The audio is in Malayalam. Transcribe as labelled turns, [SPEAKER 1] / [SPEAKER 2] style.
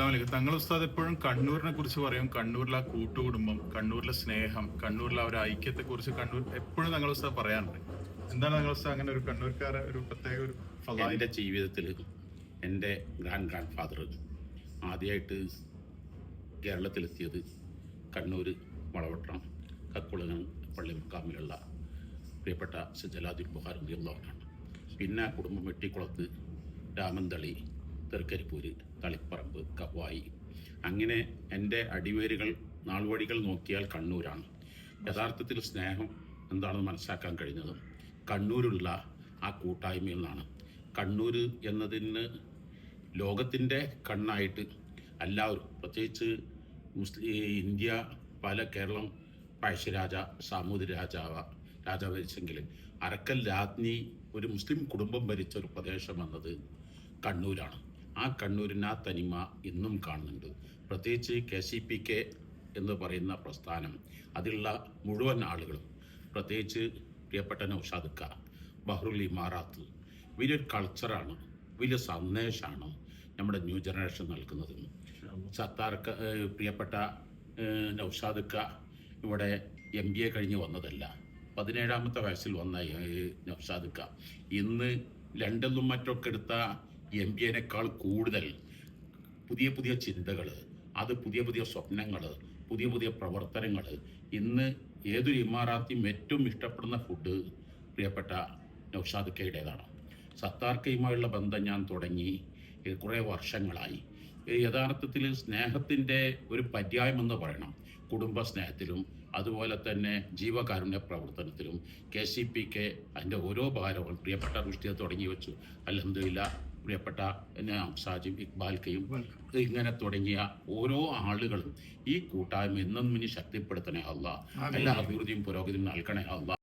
[SPEAKER 1] അസ്സാം വലൈക്കും തങ്ങൾ ഉസ്താദ് എപ്പോഴും കണ്ണൂരിനെ കുറിച്ച് പറയും. കണ്ണൂരിലെ ആ കൂട്ടുകുടുംബം കണ്ണൂരിലെ സ്നേഹം കണ്ണൂരിലെ ആ ഒരു ഐക്യത്തെ കുറിച്ച് കണ്ണൂർ എപ്പോഴും തങ്ങൾ ഉസ്താദ് പറയാറുണ്ട്. എന്താണ് തങ്ങൾ ഉസ്താദ് അങ്ങനെ ഒരു കണ്ണൂർക്കാരെ ഒരു പ്രത്യേക ഒരു
[SPEAKER 2] എന്റെ ജീവിതത്തിൽ എന്റെ ഗ്രാൻഡ് ഗ്രാൻഡ് ഫാദർ ആദ്യമായിട്ട് കേരളത്തിലെത്തിയത് കണ്ണൂർ വളവട്ടം കക്കുളങ്ങം പള്ളി മുക്കാമിലുള്ള പ്രിയപ്പെട്ട സജലാദുൽ ബുഹാർ ഉള്ളവരാണ് പിന്നെ കുടുംബം വെട്ടിക്കുളത്ത് രാമന്തളി തെറുക്കരിപ്പൂര് തളിപ്പറമ്പ് കവായി. അങ്ങനെ എന്റെ അടിവേരുകൾ നാൾവഴികൾ നോക്കിയാൽ കണ്ണൂരാണ്. യഥാർത്ഥത്തിൽ സ്നേഹം എന്താണെന്ന് മനസ്സിലാക്കാൻ കഴിഞ്ഞത് കണ്ണൂരുള്ള ആ കൂട്ടായ്മയിൽ നിന്നാണ്. കണ്ണൂർ എന്നതിന് ലോകത്തിന്റെ കണ്ണായിട്ട് എല്ലാവരും പ്രത്യേകിച്ച് മുസ്ലിം ഇന്ത്യ പല കേരളം പഴശ്ശിരാജ സാമൂതിരി രാജാവ രാജാവ് ഭരിച്ചെങ്കിൽ അരക്കൽ രാജ്ഞി ഒരു മുസ്ലിം കുടുംബം ഭരിച്ച ഒരു പ്രദേശം എന്നത് കണ്ണൂരാണ്. ആ കണ്ണൂരിന് ആ തനിമ ഇന്നും കാണുന്നുണ്ട്. പ്രത്യേകിച്ച് കെ സി പി കെ എന്ന് പറയുന്ന പ്രസ്ഥാനം അതിലുള്ള മുഴുവൻ ആളുകളും പ്രത്യേകിച്ച് പ്രിയപ്പെട്ട നൌഷാദുക്ക ബഹ്റുൽ ഇമാറാത്ത് വലിയൊരു കൾച്ചറാണ് വലിയ സന്ദേശമാണ് നമ്മുടെ ന്യൂ ജനറേഷൻ നൽകുന്നത്. സത്താർക്ക് പ്രിയപ്പെട്ട നൗഷാദുക്ക ഇവിടെ എം ബി എ കഴിഞ്ഞ് വന്നതല്ല. പതിനേഴാമത്തെ വയസ്സിൽ വന്ന നൗഷാദുക്ക. ഇന്ന് ലണ്ടനിലും മറ്റൊക്കെ എടുത്ത എം ബി എനേക്കാൾ കൂടുതൽ പുതിയ പുതിയ ചിന്തകൾ അത് പുതിയ പുതിയ സ്വപ്നങ്ങൾ പുതിയ പുതിയ പ്രവർത്തനങ്ങൾ ഇന്ന് ഏതൊരു ഇമാറാത്തിയും ഏറ്റവും ഇഷ്ടപ്പെടുന്ന ഫുഡ് പ്രിയപ്പെട്ട നൗഷാദ് കയുടേതാണ്. സത്താർ കയുമായുള്ള ബന്ധം ഞാൻ തുടങ്ങി കുറേ വർഷങ്ങളായി. യഥാർത്ഥത്തിൽ സ്നേഹത്തിന്റെ ഒരു പര്യായം എന്ന് പറയണം. കുടുംബ സ്നേഹത്തിലും അതുപോലെ തന്നെ ജീവകാരുണ്യ പ്രവർത്തനത്തിലും. കെ സി പി കെ അതിന്റെ ഓരോ ഭാരവും പ്രിയപ്പെട്ട ദൃഷ്ടിയെ തുടങ്ങി വെച്ചു. അലഹമില്ല പ്രിയപ്പെട്ട സാജിം ഇക്ബാൽക്കയും ഇങ്ങനെ തുടങ്ങിയ ഓരോ ആളുകളും ഈ കൂട്ടായ്മ എന്നും ഇനി ശക്തിപ്പെടുത്തണേ അല്ല എല്ലാ അഭിവൃദ്ധിയും പുരോഗതിയും നൽകണേ അല്ല